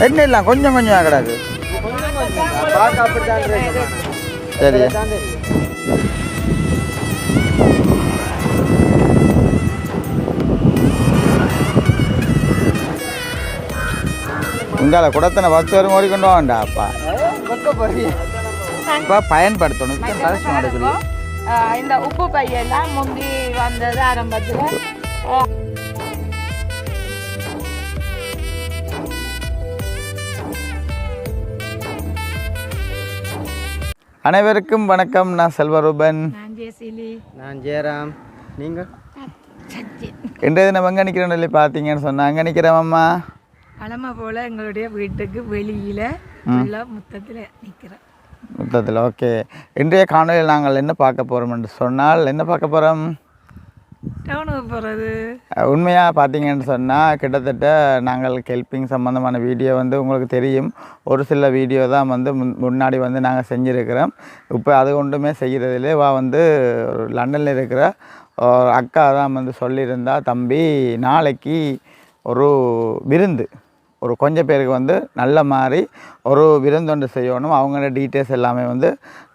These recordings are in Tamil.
என்ன இல்லை கொஞ்சம் கொஞ்சம் கிடக்கு. சரி. உங்களை குடத்தனை பத்து வரும் ஓடிக்கொண்டு வாண்டாப்பா அஹ், வெக்க போறீங்க. இப்போ பயன்படுத்தணும் இந்த உப்பு பையெல்லாம் முந்தி வந்தது ஆரம்பத்தில் அனைவருக்கும் வணக்கம். நான் செல்வரூபன். நான் ஜெசிலி நான் ஜெயராம். நீங்க இன்றைய தினம் எங்கே நிற்கிறோம் சொல்லி பார்த்தீங்கன்னு சொன்னா அங்கே நிற்கிறவம்மா கிழமை போல் எங்களுடைய வீட்டுக்கு வெளியில் முத்தத்தில் நிற்கிறேன் மொத்தத்தில் ஓகே. இன்றைய காணொலியில் நாங்கள் என்ன பார்க்க போகிறோம் என்று சொன்னால் என்ன பார்க்க போகிறோம் டவுனுக்கு போகிறது உண்மையாக பார்த்தீங்கன்னு சொன்னால் கிட்டத்தட்ட நாங்கள் ஹெல்பிங் சம்மந்தமான வீடியோ வந்து உங்களுக்கு தெரியும். ஒரு சில வீடியோ தான் வந்து முன்- முன்னாடி வந்து நாங்கள் செஞ்சுருக்கிறோம். இப்போ அது ஒன்றுமே செய்கிறதில்லே வா வந்து லண்டனில் இருக்கிற ஒரு அக்கா தான் வந்து சொல்லியிருந்தா தம்பி நாளைக்கு ஒரு விருந்து. ஒரு கொஞ்சம் பேருக்கு வந்து நல்ல மாதிரி ஒரு விருந்தொன்று செய்யணும். அவங்களோட டீட்டெயில்ஸ் எல்லாமே வந்து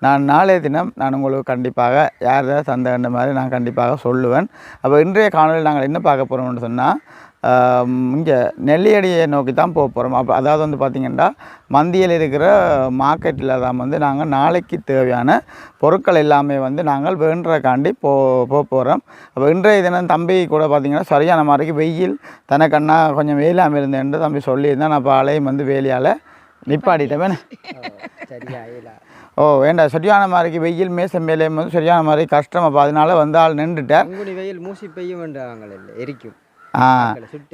நான் நாளைய தினம் நான் உங்களுக்கு கண்டிப்பாக யார் யார் சந்தேகன்ற மாதிரி நான் கண்டிப்பாக சொல்லுவேன். அப்போ இன்றைய காணொலியில் நாங்கள் என்ன பார்க்க போகிறோம்னு சொன்னால் இங்கே நெல்லியடியை நோக்கி தான் போக போகிறோம் அப்போ அதாவது வந்து பார்த்திங்கன்னா மந்தியில் இருக்கிற மார்க்கெட்டில் தான் வந்து நாங்கள் நாளைக்கு தேவையான பொருட்கள் எல்லாமே வந்து நாங்கள் வேண்டுறக்காண்டி போ போக போகிறோம் அப்போ இன்றைய தினம் தம்பி கூட பார்த்திங்கன்னா சரியான மாதிரிக்கு வெயில் தனக்கண்ணா கொஞ்சம் வெயிலாமல் இருந்தேன்ட்டு தம்பி சொல்லியிருந்தேன். நான் பாலையும் வந்து வேலையால் இல்ல ஓ வேண்டாம் சரியான மாதிரிக்கு வெயில் மேசம் மேலேயும் வந்து சரியான மாதிரி கஷ்டம். அப்போ அதனால வந்து ஆள் நின்றுட்டார். அங்குனி வெயில் மூசி பெய்யும் இல்லை எரிக்கும்.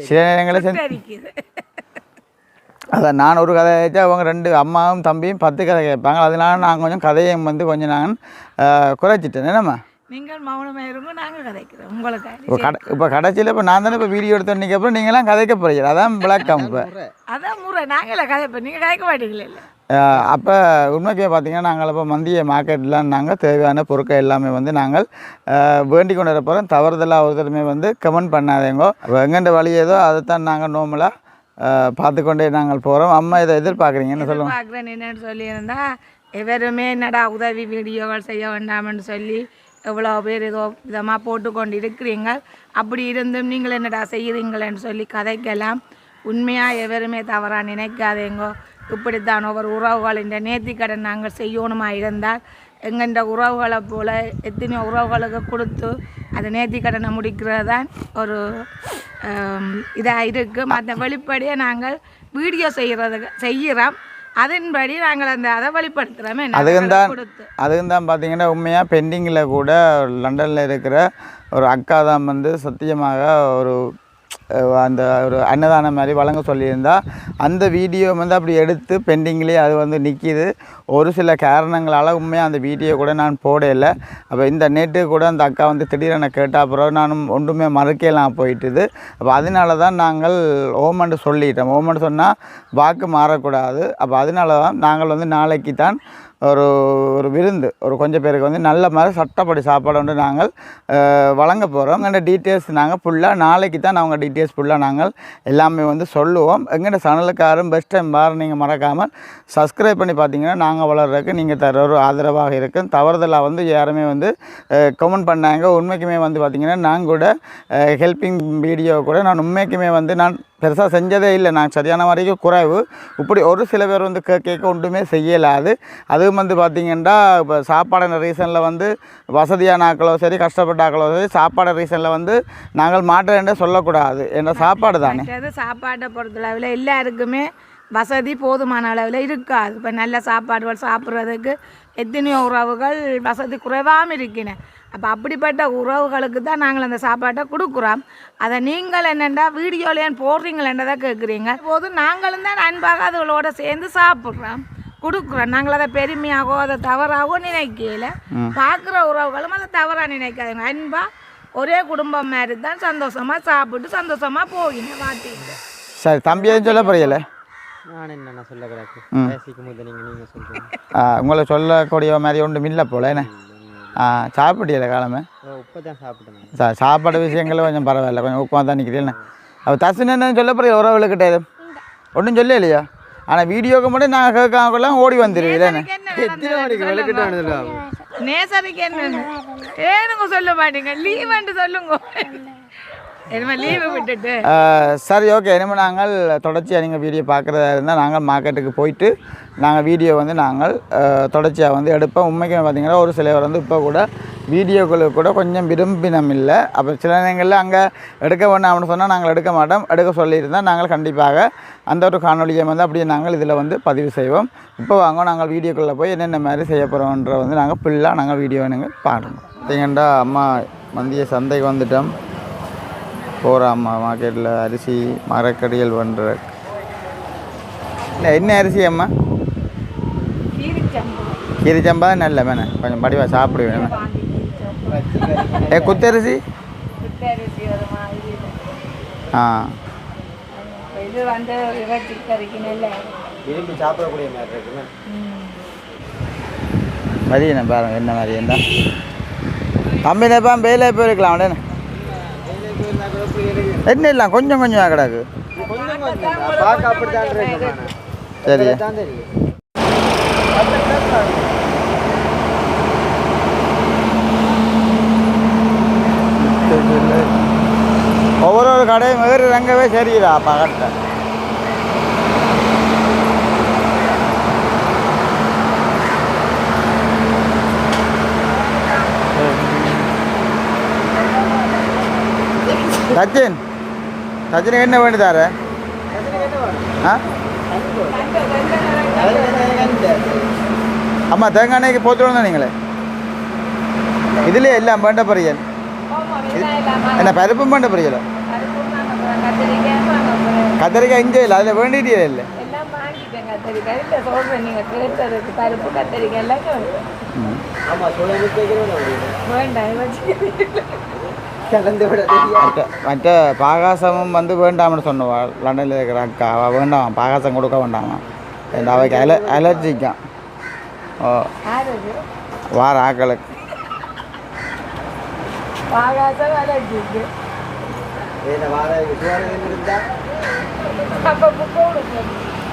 சில நேரங்களில் அதான் நான் ஒரு கதை கேட்டா அவங்க ரெண்டு அம்மாவும் தம்பியும் பத்து கதை கேட்பாங்க. அதனால நான் கொஞ்சம் கதையும் வந்து கொஞ்சம் நான் குறைச்சிட்டேன். என்னம்மா? நீங்கள் மௌனமாக இருங்க நாங்கள் கதைக்கிறோம். உங்களுக்கு இப்போ கடை இப்போ கடைசியில் இப்போ நான் தானே இப்போ வீடியோ எடுத்து அப்புறம் நீங்களாம் கதைக்க போகிறீங்க அதான் விளக்கம் இப்போ. அதான் முறை. நாங்களே கதைப்போம் நீங்கள் கதைக்க மாட்டீங்களே இல்லை? அப்போ உண்மைக்கே பார்த்தீங்கன்னா நாங்கள் இப்போ மந்திய மார்க்கெட்லாம் நாங்கள் தேவையான பொருட்கள் எல்லாமே வந்து நாங்கள் அஹ், வேண்டிக் கொண்டு இருப்போம் போகிறோம் தவறுதலாக ஒருத்தருமே வந்து கமெண்ட் பண்ணாதேங்கோ. எங்கெண்ட வழி ஏதோ அதைத்தான் நாங்கள் நோமலாக பார்த்துக்கொண்டே நாங்கள் போகிறோம் அம்மா இதை எதிர்பார்க்குறீங்கன்னு சொல்லுவோம் பார்க்குறேன் என்னன்னு சொல்லியிருந்தா எவருமே என்னடா உதவி வீடியோகள் செய்ய வேண்டாம்னு சொல்லி எவ்வளோ பேர் ஏதோ விதமாக போட்டுக்கொண்டு இருக்கிறீங்க அப்படி இருந்தும் நீங்கள் என்னடா செய்கிறீங்களேன்னு சொல்லி கதைக்கலாம். உண்மையாக எவருமே தவறாக நினைக்காதேங்கோ. இப்படித்தான் ஒவ்வொரு உறவுகளின் நேர்த்திக்கடன் நாங்கள் செய்யணுமா இருந்தால் எங்கெண்ட உறவுகளை போல் எத்தனையோ உறவுகளுக்கு கொடுத்து அந்த நேர்த்திக்கடனை முடிக்கிறது தான் ஒரு இதாக இருக்குது மற்ற வெளிப்படையாக நாங்கள் வீடியோ செய்கிறதுக்கு செய்கிறோம். அதன்படி நாங்கள் அந்த அதை வெளிப்படுத்துகிறோமே. அதுக்கும் தான் கொடுத்து. அதுக்கும் தான் பார்த்தீங்கன்னா உண்மையாக பெண்டிங்கில் கூட லண்டனில் இருக்கிற ஒரு அக்கா தான் வந்து சத்தியமாக ஒரு அந்த ஒரு அன்னதானம் மாதிரி வழங்க சொல்லியிருந்தா அந்த வீடியோ வந்து அப்படி எடுத்து பெண்டிங்லேயே அது வந்து நிற்கிது ஒரு சில காரணங்களால் உண்மையாக அந்த வீடியோ கூட நான் போடலை. அப்போ இந்த நேட்டு கூட அந்த அக்கா வந்து திடீரென கேட்டால் அப்புறம் நானும் ஒன்றுமே மறுக்கலாம் போயிட்டுது. அப்போ அதனால தான் நாங்கள் ஓமெண்ட்டு சொல்லிட்டோம். ஓமெண்ட் சொன்னால் வாக்கு மாறக்கூடாது. அப்போ அதனால தான் நாங்கள் வந்து நாளைக்கு தான் ஒரு ஒரு விருந்து ஒரு கொஞ்சம் பேருக்கு வந்து நல்ல மாதிரி சட்டப்படி சாப்பாடு வந்து நாங்கள் வழங்க போகிறோம் எங்கள்கிட்ட டீட்டெயில்ஸ் நாங்கள் ஃபுல்லாக நாளைக்கு தான் அவங்க டீட்டெயில்ஸ் ஃபுல்லாக நாங்கள் எல்லாமே வந்து சொல்லுவோம். எங்கள்கிட்ட சனலுக்காரும் பெஸ்ட் டைம் பாரு நீங்கள் மறக்காமல் சப்ஸ்கிரைப் பண்ணி பார்த்தீங்கன்னா நாங்கள் வளர்கிறதுக்கு நீங்கள் தர ஒரு ஆதரவாக இருக்கும். தவறுதலாக வந்து யாருமே வந்து கமெண்ட் பண்ணாங்க. உண்மைக்குமே வந்து பார்த்திங்கன்னா நான் கூட ஹெல்பிங் வீடியோ கூட நான் உண்மைக்குமே வந்து நான் பெருசாக செஞ்சதே இல்லை. நான் சரியான வரைக்கும் குறைவு. இப்படி ஒரு சில பேர் வந்து கே கேட்க ஒன்றுமே செய்யலாது. அதுவும் வந்து பார்த்திங்கன்னா இப்போ சாப்பாடு ரீசனில் வந்து வசதியான ஆக்களோ சரி கஷ்டப்பட்ட ஆக்களோ சரி சாப்பாடு ரீசனில் வந்து நாங்கள் மாற்றேன்டே சொல்லக்கூடாது. என்ற சாப்பாடு தானே. சாப்பாட்டை பொறுத்தளவில் எல்லாருக்குமே வசதி போதுமான அளவில் இருக்காது. இப்போ நல்ல சாப்பாடுகள் சாப்பிட்றதுக்கு எத்தனையோ உறவுகள் வசதி குறைவாமல் இருக்கின. அப்போ அப்படிப்பட்ட உறவுகளுக்கு தான் நாங்கள் அந்த சாப்பாட்டை கொடுக்குறோம். அதை நீங்கள் என்னென்னா வீடியோலேன்னு போடுறீங்களேன்றதை கேட்குறீங்க போது நாங்களும் தான் அன்பாக அதுகளோட சேர்ந்து சாப்பிட்றோம். கொடுக்குறோம். நாங்கள் அதை பெருமையாகவோ அதை தவறாகவோ நினைக்கல. பார்க்குற உறவுகளும் அதை தவறாக நினைக்காதுங்க. அன்பாக ஒரே குடும்பம் மாதிரி தான் சந்தோஷமாக சாப்பிட்டு சந்தோஷமாக போகினேன் வாட்டிங்க சரி தம்பி எதுவும் சொல்ல புரியல நான் என்ன சொல்ல கிடக்கு? பேசிக்கும் போது உங்களை சொல்லக்கூடிய மாதிரி ஒன்றும் இல்லை போல என்ன? ஆ சாப்பிட்டியல காலமே? ஓ இப்பதான் சாப்பிட்டேன். சா சாப்பாடு விஷயங்கள் கொஞ்சம் பரவாயில்ல கொஞ்சம் உட்காந்து தான் நிற்கிறீங்க அப்போ தசுன்னு என்ன சொல்ல போகிற உறவுகளுக்கிட்ட எதுவும்? ஒன்றும் சொல்ல இல்லையா? ஆனால் வீடியோக்கு மட்டும் நான் கேட்காமலாம் ஓடி வந்துடுவீங்களே நேசருக்கு என்ன ஏனுங்க சொல்ல மாட்டீங்க. சொல்லுங்க லீவு விட்டுட்டு சரி ஓகே இனிமேல் நாங்கள் தொடர்ச்சியாக நீங்கள் வீடியோ பார்க்குறதா இருந்தால் நாங்கள் மார்க்கெட்டுக்கு போயிட்டு நாங்கள் வீடியோ வந்து நாங்கள் தொடர்ச்சியாக வந்து எடுப்போம். உண்மைக்கு பார்த்தீங்கன்னா ஒரு சிலர் வந்து இப்போ கூட வீடியோக்களுக்கு கூட கொஞ்சம் விரும்பினம் இல்லை. அப்போ சில நேரங்களில் அங்கே எடுக்க வேண்டாம்னு சொன்னால் நாங்கள் எடுக்க மாட்டோம். எடுக்க சொல்லியிருந்தால் நாங்கள் கண்டிப்பாக அந்த ஒரு காணொலியை வந்து அப்படியே நாங்கள் இதில் வந்து பதிவு செய்வோம். இப்போ வாங்க நாங்கள் வீடியோக்குள்ளே போய் என்னென்ன மாதிரி செய்ய போகிறோன்ற வந்து நாங்கள் ஃபுல்லாக நாங்கள் வீடியோ நாங்கள் பாடணும் பார்த்தீங்கன்னா அம்மா மந்திய சந்தைக்கு வந்துட்டோம். போகிறோம் அம்மா மார்க்கெட்டில் அரிசி மரக்கடிகள் பண்ணுற இல்லை என்ன அரிசி அம்மா? கீரி சம்பா நல்ல வேணே கொஞ்சம் படிவா சாப்பிடுவேன் ஏ குத்தரிசி ஆ. இது வந்து இறைச்சி கறிக்கு நல்ல விரும்பி சாப்பிடக்கூடிய மாதிரி இருக்குங்க மதியம் பாருங்க என்ன மாதிரி என்ன தம்பி நேப்பா வேலை போயிருக்கலாம் உடனே. என்ன இல்லை கொஞ்சம் கொஞ்சம் கிடக்கு. கொஞ்சம் கொஞ்சம் சரி. ஒவ்வொரு ஒரு கடையும் வேறு ரங்கவே சரிதா பகட்ட சச்சின். என்ன வேண்டிதாரு? ஆ? அம்மா தேங்காய் எண்ணெய்க்கு வந்தோம் நீங்களே. இதுலேயே எல்லாம் வேண்ட பொரியல். என்ன பருப்பும் வேண்ட பொரியலோ? கத்திரிக்காய் இங்கே இல்லை அதில் வேண்டிட்டே இல்லை. கத்திரிக்காய் மற்ற மற்ற பாகாசமும் வந்து வேண்டாம்னு சொன்னவா லண்டனில் இருக்கிற அக்கா அவள் வேண்டாம் பாகாசம் கொடுக்க வேண்டாமா அவைக்கு அல அலர்ஜிக்கான் ஓ வார ஆக்களுக்கு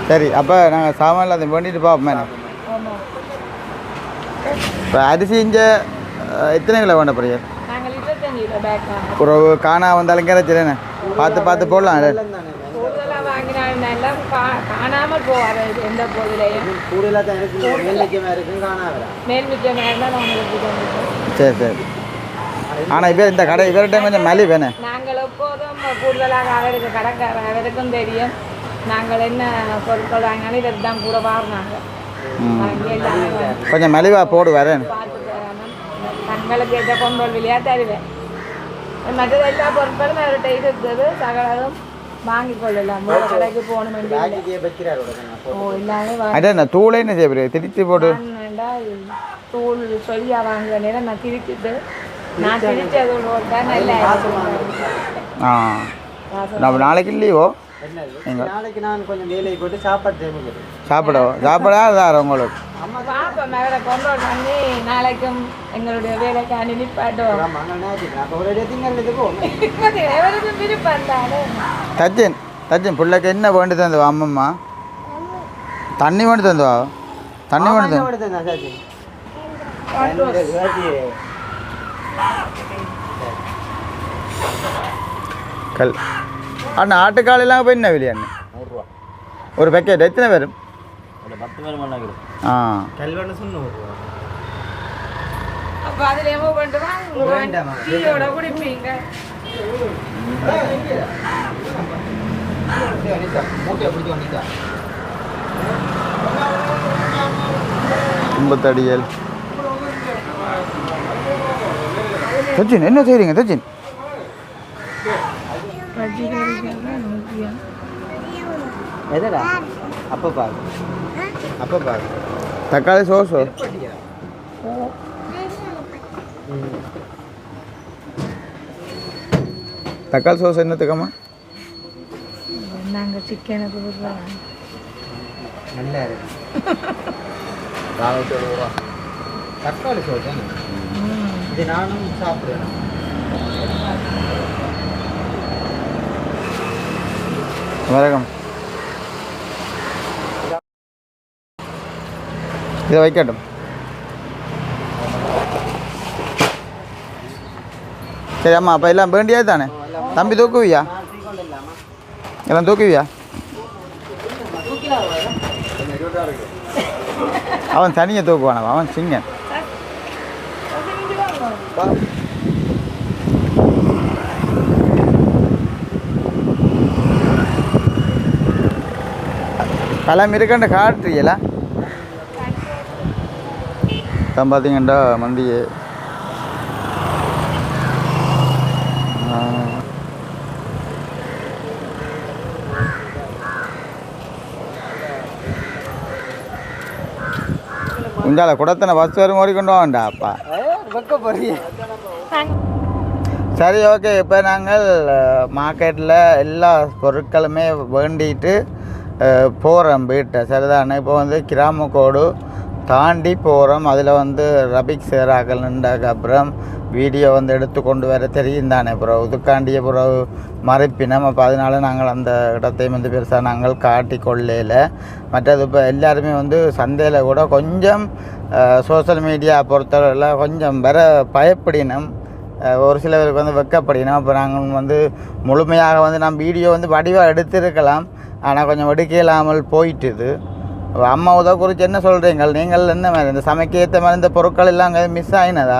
சரி அப்போ நாங்கள் சாமான்ல அதை வேண்டிட்டு பார்ப்போமே இப்போ அரிசி இங்கே எத்தனை கிலோ வேண்ட பொரியல் நாங்கள் இருபத்தஞ்சு கிலோ பேக்கா ஒரு காணா வந்தாலும் கிடைச்சிருன்னு பார்த்து பார்த்து போடலாம். காணாமல் போவார் எந்த பொருளையும். கூடுதலாக தான் இருக்கு வெள்ளைக்கமாக இருக்கும் காணாத மேல் மிச்சம் இருந்தால் உங்களுக்கு கொஞ்சம் சரி சரி. ஆனால் இவர் இந்த கடை இவர்கிட்ட கொஞ்சம் மலி வேணே நாங்கள் எப்போதும் கூடுதலாக அவருக்கு கடைக்கார அவருக்கும் தெரியும். நாங்கள் என்ன பொருட்கள் வாங்கினாலும் இதற்கு தான் கூட வாங்கினாங்க. கொஞ்சம் மலிவாக தங்களுக்கு எதை கொண்டு வழியாக தருவேன். மற்றது எல்லா பொருட்களும் அவர்கிட்ட இருக்குது சகலதும் இந்த தூளே என்ன செய்ய திருச்சி போட்டு தூள் சொல்லியா வாங்குற நேரம் நான் திரிச்சிட்டு நான் திரிச்சது தான் நல்லா ஆ நம்ம நாளைக்கு என்னது நாளைக்கு நான் கொஞ்சம் வேலையை போட்டு சாப்பாடு சாப்பிடா அதான் உங்களுக்கு பாப்போம். அவரை கொண்டு பண்ணி நாளைக்கும் எங்களுடைய வேலைக்கு அணி நிப்பாட்டுவோம் எவருக்கும் விருப்பம் தானே தச்சின் தச்சின் பிள்ளைக்கு என்ன வேண்டி தந்துவா அம்மம்மா தண்ணி வேண்டி தந்துவா தண்ணி வேண்டி தந்து. கல். அண்ணா ஆட்டுக்காலெல்லாம் போய் என்ன விலையா ஒரு பேக்கெட் எத்தனை பேரும் பத்து பேர் பண்ணாங்க ஆ கல்வெண்ணு சொன்ன நூறுரூவா அப்போ அதில் வாங்க வேண்டாமா. டீயோட குடிப்பீங்க தச்சின் என்ன எதடா அப்போ பாரு அப்போ பாரு. தக்காளி சோஸோ தக்காளி சோஸ் என்னத்துக்கம்மா நாங்கள் சிக்கனுக்கு விடுறோம் நல்லா இருக்கு. ரூபா. தக்காளி சோறு தானே? இது நானும் சாப்பிடுவேன் வணக்கம். இதை வைக்கட்டும் சரி அம்மா அப்போ எல்லாம் வேண்டியது தானே தம்பி தூக்குவியா எல்லாம் தூக்குவியா அவன் தனியை தூக்குவான அவன் சிங்கன் பழம் இருக்கண்ட காட்டுறீங்களா தான் பார்த்தீங்கன்னா மந்தியே இந்தால குடத்தனை பஸ் வரும் கொண்டு வாண்டா அப்பா. சரி ஓகே இப்போ நாங்கள் மார்க்கெட்டில் எல்லா பொருட்களுமே வேண்டிட்டு போகிறோம் வீட்டை. சரிதானே? இப்போ வந்து கிராம கோடு தாண்டி போகிறோம் அதில் வந்து ரபிக் சேராக்கள் நின்றாக்கு அப்புறம் வீடியோ வந்து எடுத்து கொண்டு வர தெரியும் தானே அப்புறம் இதுக்காண்டிய பிறகு மறைப்பினம். அப்போ அதனால நாங்கள் அந்த இடத்தையும் வந்து பெருசாக நாங்கள் காட்டி கொள்ளையில் மற்றது இப்போ எல்லாருமே வந்து சந்தையில் கூட கொஞ்சம் சோஷியல் மீடியா பொறுத்தவரையில் கொஞ்சம் வர பயப்படினம். ஒரு சிலருக்கு வந்து வெக்கப்படினோம். அப்போ நாங்கள் வந்து முழுமையாக வந்து நான் வீடியோ வந்து வடிவாக எடுத்திருக்கலாம். ஆனால் கொஞ்சம் எடுக்க இல்லாமல் போயிட்டுது. அப்ப அம்மா உதவ குறித்து என்ன சொல்கிறீங்க நீங்கள் என்ன மாதிரி? இந்த சமைக்க ஏற்ற மாதிரி இந்த பொருட்கள் எல்லாம் அங்கே மிஸ் ஆயினதா?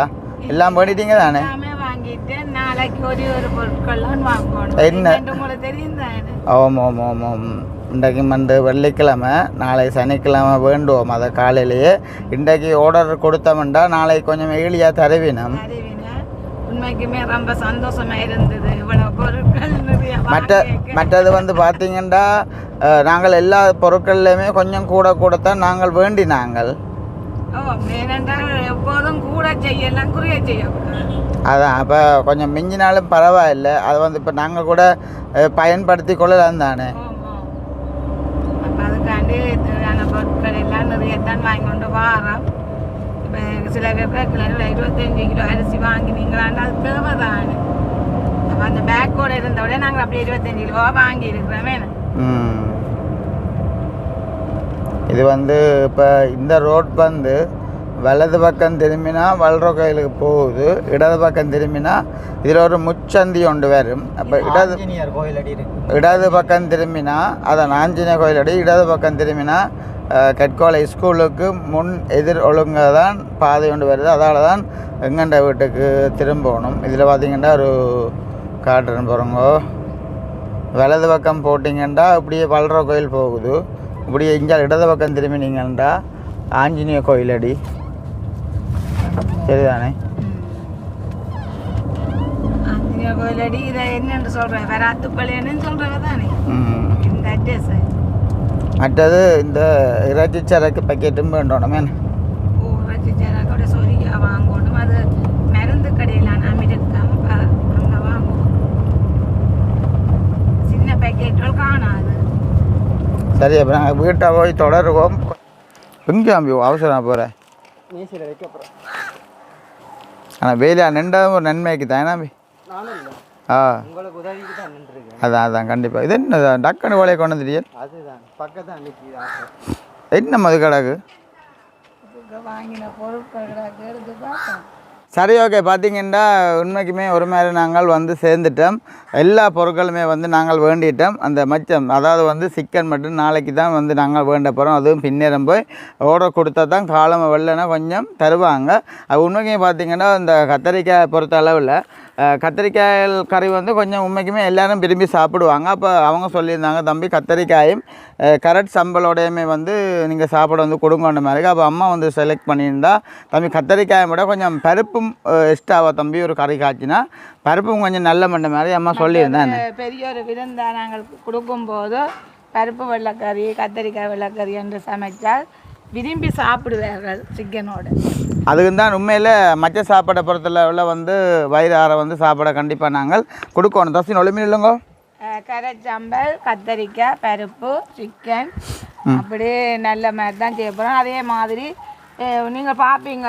எல்லாம் பண்ணிட்டீங்க தானே? என்ன? ஓம் ஓம் ஓம் இன்றைக்கு வந்து வெள்ளிக்கிழமை நாளை சனிக்கிழமை வேண்டுவோம். அதை காலையிலேயே இன்றைக்கு ஆர்டர் கொடுத்தோம்டா நாளைக்கு கொஞ்சம் எளியாக தருவினம். உண்மைக்குமே ரொம்ப சந்தோஷமா இருந்தது. மற்ற. மற்றது வந்து பார்த்தீங்கன்னா நாங்கள் எல்லா பொருட்கள்லையுமே கொஞ்சம் கூட கூடத்தான் நாங்கள் வேண்டினாங்கள். அதான் அப்போ கொஞ்சம் மிஞ்சினாலும் பரவாயில்லை. அதை வந்து இப்போ நாங்கள் கூட பயன்படுத்தி கொள்ளலாம் தானே. சில பேர் இருபத்தஞ்சு கிலோ அரிசி வாங்கினீங்களான்னு? அது தேவைதானே. அப்போ அந்த பேக்கோட இருந்த விட நாங்கள் அப்படியே இருபத்தஞ்சு கிலோவா வாங்கி இருக்கிறோமே. இது வந்து இப்போ இந்த ரோட் வந்து வலது பக்கம் திரும்பினா வல்ற கோயிலுக்கு போகுது இடது பக்கம் திரும்பினா இதில் ஒரு முச்சந்தி ஒன்று வரும். அப்போ இடது ஆஞ்சநேயர் கோயில் அடி இருக்கு. இடது பக்கம் திரும்பினா அதான் ஆஞ்சநேய கோயிலடி இடது பக்கம் திரும்பினா கட்கோலை ஸ்கூலுக்கு முன் எதிர் ஒழுங்க தான் பாதை ஒன்று வருது. அதால் தான் எங்கண்ட வீட்டுக்கு திரும்பணும். இதில் பார்த்தீங்கன்னா ஒரு காட்டுறேன் பாருங்கோ. வலது பக்கம் போட்டிங்கன்னா இப்படியே வளர கோயில் போகுது. இப்படியே இங்கே இடது பக்கம் திரும்பினீங்கன்னா ஆஞ்சநேய கோயிலடி. சரிதானே? ஆஞ்சநேயர் கோயிலடி இதை என்னன்னு சொல்கிறேன் தானே இந்த அட்ரஸ். மற்றது இந்த இறைச்சி சரக்கு பாக்கெட்டும் வேண்டோணுமே ஓ ரசிச்சாரோட சொரியா வாங்கணும் அது மருந்து கடையில் நாம் இருக்காம அங்கே வாங்குவோம் சின்ன பேக்கெட்டுகள் காணாது சரி அப்போ நாங்கள் வீட்டை போய் தொடருவோம். எங்கே அம்பி அவசரம் போகிறேன் ஆனால் வேலையாக நின்றதும் ஒரு நன்மைக்கு தான் இல்லை. ஆ. உங்களுக்கு உதவிக்கு தான் நின்றுருக்கேன். அதான் அதான் கண்டிப்பாக இது என்ன டக்குன்னு வேலையை கொண்டு ஆசை. என்ன மது கடாக்கு? வாங்கின பொருட்கள் எடுத்து பார்த்தோம் சரி ஓகே பார்த்தீங்கன்னா உண்மைக்குமே ஒரு மாதிரி நாங்கள் வந்து சேர்ந்துட்டோம். எல்லா பொருட்களுமே வந்து நாங்கள் வேண்டிட்டோம். அந்த மச்சம் அதாவது வந்து சிக்கன் மட்டும் நாளைக்கு தான் வந்து நாங்கள் வேண்ட போகிறோம் அதுவும் பின்னேறம் போய் ஆர்டர் கொடுத்தா தான் காலம் வெள்ளனா கொஞ்சம் தருவாங்க. அது உண்மைக்குமே பார்த்திங்கன்னா இந்த கத்தரிக்காய் பொறுத்த அளவில் கத்தரிக்காய் கறி வந்து கொஞ்சம் உண்மைக்குமே எல்லாரும் விரும்பி சாப்பிடுவாங்க. அப்போ அவங்க சொல்லியிருந்தாங்க தம்பி கத்தரிக்காயும் கரட் சம்பளோடையுமே வந்து நீங்கள் சாப்பிட வந்து கொடுங்கன்ற மாதிரி. அப்போ அம்மா வந்து செலக்ட் பண்ணியிருந்தா தம்பி கத்தரிக்காயை விட கொஞ்சம் பருப்பும் எக்ஸ்ட்ராவா தம்பி ஒரு கறி காய்ச்சினா பருப்பும் கொஞ்சம் நல்ல மண்ட மாதிரி அம்மா சொல்லியிருந்தேன் பெரிய ஒரு விருந்தா நாங்கள் கொடுக்கும்போது பருப்பு வெள்ளைக்கறி கத்தரிக்காய் வெள்ளைக்கறி என்று சமைச்சால் விரும்பி சாப்பிடுவார்கள் சிக்கனோடு. அதுக்கு தான் உண்மையில் மற்ற சாப்பாடை பொறுத்தளவில் வந்து வயிறு ஆற வந்து சாப்பாடை கண்டிப்பாக நாங்கள் கொடுக்கணும். தசின் ஒளிமீன் இல்லைங்கோ? கரைச்சம்பல் கத்தரிக்காய் பருப்பு சிக்கன் அப்படியே நல்ல மாதிரி தான் செய்ய போகிறோம் அதே மாதிரி நீங்கள் பார்ப்பீங்க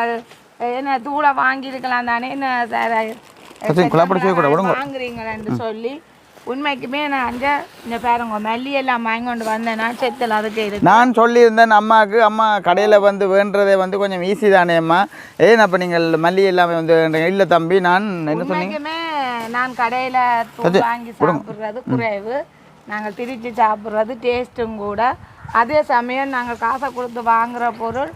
என்ன தூளை வாங்கியிருக்கலாம் தானே என்ன. வாங்குறீங்களேன்னு சொல்லி உண்மைக்குமே நான் அஞ்ச இந்த பாருங்க மல்லி எல்லாம் வாங்கி கொண்டு வந்தேன்னா செத்தில் அதுக்கு இருக்கு நான் சொல்லியிருந்தேன் அம்மாவுக்கு அம்மா கடையில் வந்து வேண்டுறதே வந்து கொஞ்சம் ஈஸி தானே அம்மா. ஏன் அப்போ நீங்கள் மல்லி எல்லாமே வந்து? இல்லை தம்பி நான் என்ன சொன்னீங்க? நான் கடையில் வாங்கி சாப்பிட்றது குறைவு. நாங்கள் திரிச்சு சாப்பிட்றது டேஸ்ட்டும் கூட. அதே சமயம் நாங்கள் காசை கொடுத்து வாங்குற பொருள்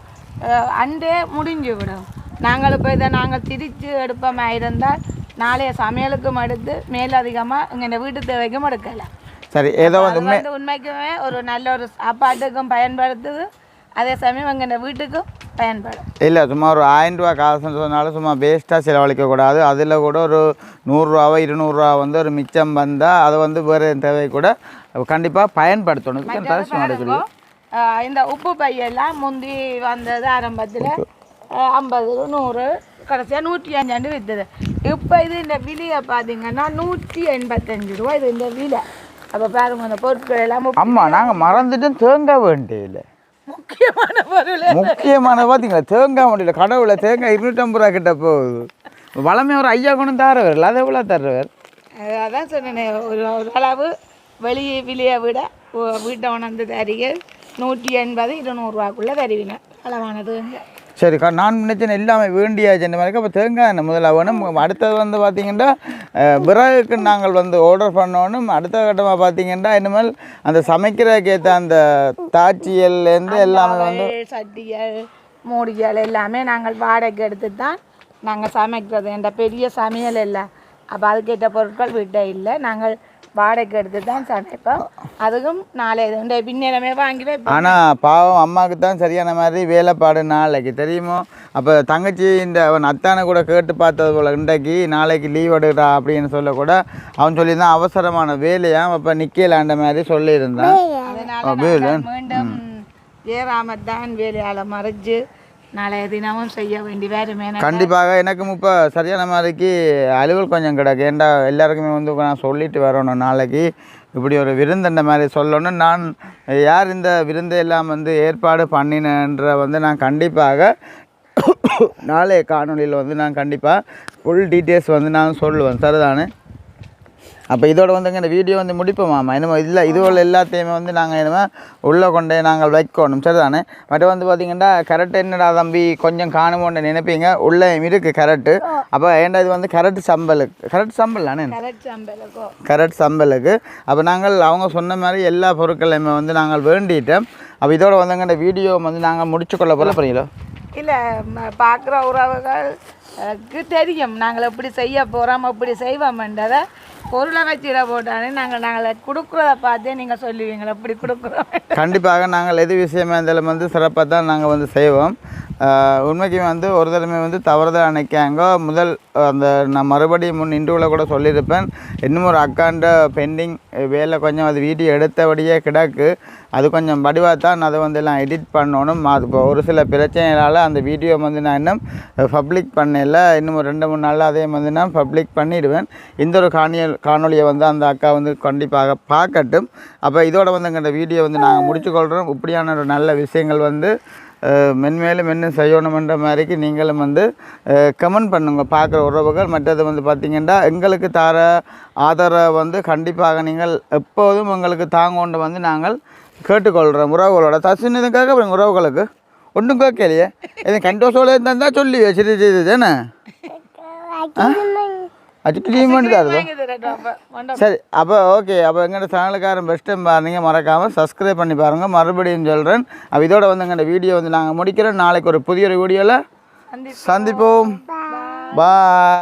அன்றே முடிஞ்சு விடும். நாங்கள் இப்போ இதை நாங்கள் திரிச்சு எடுப்போமா இருந்தால் நாளைய சமையலுக்கும் எடுத்து மேலதிகமாக இங்கே வீட்டு தேவைக்கும் எடுக்கலாம் சரி ஏதோ வந்து வந்து உண்மைக்குமே ஒரு நல்ல ஒரு சாப்பாட்டுக்கும் பயன்படுத்துது அதே சமயம் எங்கள் வீட்டுக்கும் பயன்படும் இல்லை சும்மா ஒரு ஆயிரம் ரூபா காசுன்னு சொன்னாலும் சும்மா வேஸ்ட்டாக செலவழிக்கக்கூடாது அதில் கூட ஒரு நூறுரூவாவோ இருநூறுவா வந்து ஒரு மிச்சம் வந்தால் அதை வந்து வேறு தேவை கூட கண்டிப்பாக பயன்படுத்தணும் இந்த உப்பு பையெல்லாம் முந்தி வந்தது ஆரம்பத்தில் ஐம்பது நூறு கடைசியாக நூற்றி அஞ்சாண்டு விற்றுது இப்போ இது இந்த விலையை பார்த்தீங்கன்னா நூற்றி எண்பத்தஞ்சு ரூபா. இது இந்த விலை. அப்போ பாருங்க இந்த பொருட்கள் எல்லாம் அம்மா நாங்கள் மறந்துட்டும் தேங்காய் வேண்டியில்லை முக்கியமான பொருள். முக்கியமான பார்த்தீங்களா தேங்காய் முடியல கடவுளை தேங்காய் இருநூற்றம்பது ரூபா கிட்ட போகுது. வளமே ஒரு ஐயா கொண்டு தரவர் அது எவ்வளோ தர்றவர் அது- அதான் சொன்னேனே ஒரு அளவு வெளியே விலையை விட வீட்டை உணர்ந்து தருக நூற்றி எண்பது இருநூறுவாக்குள்ளே தருவீங்க. அளவானது இங்க. சரி கா நான் நினைச்சேன் எல்லாமே வேண்டியாச்சு இந்த மாதிரி அப்போ தேங்காய் எண்ணெய் முதல்ல வேணும் அடுத்தது வந்து பார்த்தீங்கன்னா அஹ், விறகுக்கு நாங்கள் வந்து ஆர்டர் பண்ணோணும். அடுத்த கட்டமாக பார்த்தீங்கன்னா இனிமேல் அந்த சமைக்கிறதுக்கு ஏற்ற அந்த தாச்சியல்லேருந்து எல்லாமே வந்து சட்டிகள் மூடிகள் எல்லாமே நாங்கள் வாடகைக்கு எடுத்து தான் நாங்கள் சமைக்கிறது. என்ற பெரிய சமையல் இல்லை. அப்போ அதுக்கேற்ற பொருட்கள் வீட்டை இல்லை. நாங்கள் வாடகைக்கு எடுத்து தான் சமைப்போம் அதுக்கும் நாளை இந்த பின்னேரமே வாங்கி வைப்போம் ஆனால் பாவம் அம்மாவுக்கு தான் சரியான மாதிரி வேலைப்பாடு நாளைக்கு. தெரியுமோ? அப்போ தங்கச்சி இந்த அவன் அத்தானை கூட கேட்டு பார்த்தது போல் இன்றைக்கு நாளைக்கு லீவ் எடுக்கிறா அப்படின்னு சொல்ல கூட அவன் சொல்லியிருந்தான் அவசரமான வேலையாம் அப்போ நிற்கலான்ற மாதிரி சொல்லியிருந்தான். மீண்டும் ஜெயராமர் தான் வேலையால் மறைச்சு நாளைய தினமும் செய்ய வேண்டி வேறுமே கண்டிப்பாக எனக்கும் இப்போ சரியான மாதிரிக்கு அலுவல் கொஞ்சம் கிடக்கு. ஏன்டா எல்லாருக்குமே வந்து நான் சொல்லிட்டு வரணும் நாளைக்கு. இப்படி ஒரு விருந்தண்ட மாதிரி சொல்லணும் நான் யார் இந்த விருந்து எல்லாம் வந்து ஏற்பாடு பண்ணினன்ற வந்து நான் கண்டிப்பாக நாளைய காணொளியில் வந்து நான் கண்டிப்பாக ஃபுல் டீட்டெயில்ஸ் வந்து நான் சொல்லுவேன். சரிதானே? அப்போ இதோட வந்துங்க இந்த வீடியோ வந்து முடிப்போமாமா என்னமோ இல்லை இதுவோட எல்லாத்தையுமே வந்து நாங்கள் என்னமோ உள்ளே கொண்டே நாங்கள் வைக்கணும். சரிதானே? மற்ற வந்து பார்த்தீங்கன்னா கரெக்ட் என்னடா தம்பி கொஞ்சம் காணுமோன்னு நினைப்பீங்க. உள்ளே இருக்குது கரெக்டு அப்போ ஏன்டா இது வந்து கரெக்ட் சம்பலுக்கு கரெக்ட் சம்பல் தானே? கரெக்ட் சம்பலுக்கு அப்போ நாங்கள் அவங்க சொன்ன மாதிரி எல்லா பொருட்களையுமே வந்து நாங்கள் வேண்டிட்டோம். அப்போ இதோட வந்துங்க இந்த வீடியோ வந்து நாங்கள் முடிச்சுக்கொள்ள போல போகிறீங்களோ இல்லை பார்க்குற உறவுகளுக்கு தெரியும். நாங்கள் எப்படி செய்ய போகிறோம் எப்படி செய்வோம்ன்றதை பொருளை வச்சிட நாங்கள் நாங்கள் கொடுக்குறத பார்த்தே நீங்கள் சொல்லுவீங்களா? அப்படி கொடுக்குறோம். கண்டிப்பாக நாங்கள் எது விஷயமா இருந்தாலும் வந்து சிறப்பாக தான் நாங்கள் வந்து செய்வோம். உண்மைக்கு வந்து ஒரு தடவை வந்து தவறுதல் நினைக்காங்க முதல் அந்த நான் மறுபடியும் முன் இன்டர்வியூவில் கூட சொல்லியிருப்பேன். இன்னும் ஒரு அக்காண்ட பெண்டிங் வேலை கொஞ்சம் அது வீடியோ எடுத்தபடியே கிடக்கு. அது கொஞ்சம் வடிவாக தான் அதை வந்து எல்லாம் எடிட் பண்ணணும். அது ஒரு சில பிரச்சனைகளால் அந்த வீடியோ வந்து நான் இன்னும் பப்ளிக் பண்ணல. இன்னும் ரெண்டு மூணு நாளில் அதே வந்து நான் பப்ளிக் பண்ணிடுவேன். இந்த ஒரு காணியல் காணொலியை வந்து அந்த அக்கா வந்து கண்டிப்பாக பார்க்கட்டும். அப்போ இதோட வந்து எங்கள் வீடியோ வந்து நாங்கள் முடிச்சுக்கொள்கிறோம் இப்படியான ஒரு நல்ல விஷயங்கள் வந்து மென்மேலும் மென்னும் செய்யணுமென்ற மாதிரிக்கு நீங்களும் வந்து கமெண்ட் பண்ணுங்கள் பார்க்குற உறவுகள் மற்றது வந்து பார்த்திங்கன்னா எங்களுக்கு தர ஆதரவை வந்து கண்டிப்பாக நீங்கள் எப்போதும் உங்களுக்கு தாங்கொண்டு வந்து நாங்கள் கேட்டுக்கொள்கிறோம் உறவுகளோட தசினதுக்காக அப்புறம் உறவுகளுக்கு ஒன்றும் கேட்கலையே? இது கண்டோசோல இருந்தால் சொல்லி சிறு சரி தானே அச்சுக்கிட்டீமெண்ட் தான் இருக்கும் சரி அப்போ ஓகே அப்போ எங்களோட சேனலுக்காரன் பெஸ்ட் டைம் பாருங்க மறக்காமல் சப்ஸ்கிரைப் பண்ணி பாருங்கள் மறுபடியும் சொல்கிறேன் அப்போ இதோட வந்து எங்களோட வீடியோ வந்து நாங்கள் முடிக்கிறோம் நாளைக்கு ஒரு புதிய ஒரு வீடியோவில் சந்திப்போம் பாய்